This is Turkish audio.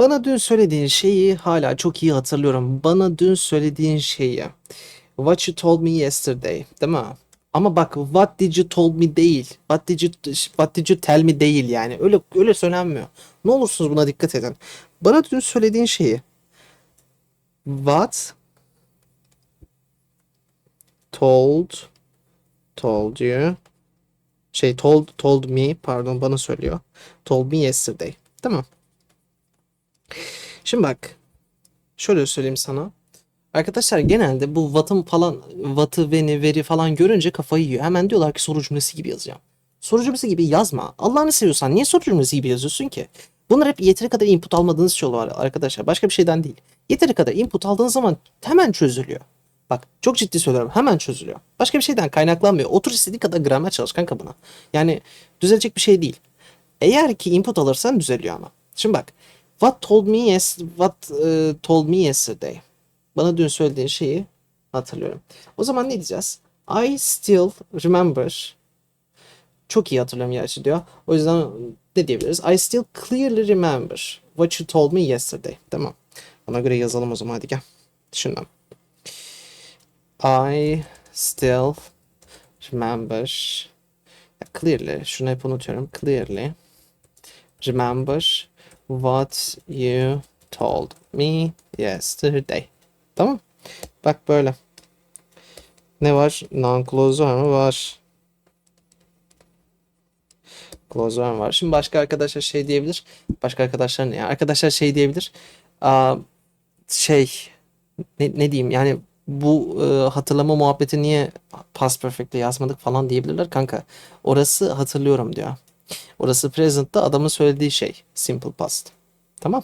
Bana dün söylediğin şeyi hala çok iyi hatırlıyorum. Bana dün söylediğin şeyi. What you told me yesterday, değil mi? Ama bak what did you told me değil. What did you what did you tell me değil yani. Öyle öyle söylenmiyor. Ne olursunuz buna dikkat edin. Bana dün söylediğin şeyi what told told you şey told told me pardon bana söylüyor. Told me yesterday. Mi? Şimdi bak. Şöyle söyleyeyim sana. Arkadaşlar genelde bu watt'ın falan watt'ı ve veri falan görünce kafayı yiyor. Hemen diyorlar ki soru cümlesi gibi yazacağım. Soru cümlesi gibi yazma. Allah'ını seviyorsan niye soru cümlesi gibi yazıyorsun ki? Bunlar hep yeteri kadar input almadığınız şey var arkadaşlar. Başka bir şeyden değil. Yeteri kadar input aldığınız zaman hemen çözülüyor. Bak çok ciddi söylüyorum hemen çözülüyor. Başka bir şeyden kaynaklanmıyor. Otur istediği kadar gramer çalış kanka buna. Yani düzelecek bir şey değil. Eğer ki input alırsan düzeliyor ama. Şimdi bak. What told me yes what uh, told me yesterday. Bana dün söylediğin şeyi hatırlıyorum. O zaman ne diyeceğiz? I still remember. Çok iyi hatırlıyorum gerçi diyor. O yüzden ne diyebiliriz? I still clearly remember what you told me yesterday. Tamam. Ona göre yazalım o zaman hadi gel. Şundan. I still remember clearly şunu hep unutuyorum clearly remember what you told me yesterday. Tamam. Bak böyle. Ne var? Non-clause var mı var? Clause var mı var? Şimdi başka arkadaşlar şey diyebilir. Başka arkadaşlar ne? Arkadaşlar şey diyebilir. Aa, şey ne, ne diyeyim? Yani bu e, hatırlama muhabbeti niye past perfect'le yazmadık falan diyebilirler? Kanka. Orası hatırlıyorum diyor. Orası present'ta adamın söylediği şey. Simple past. Tamam.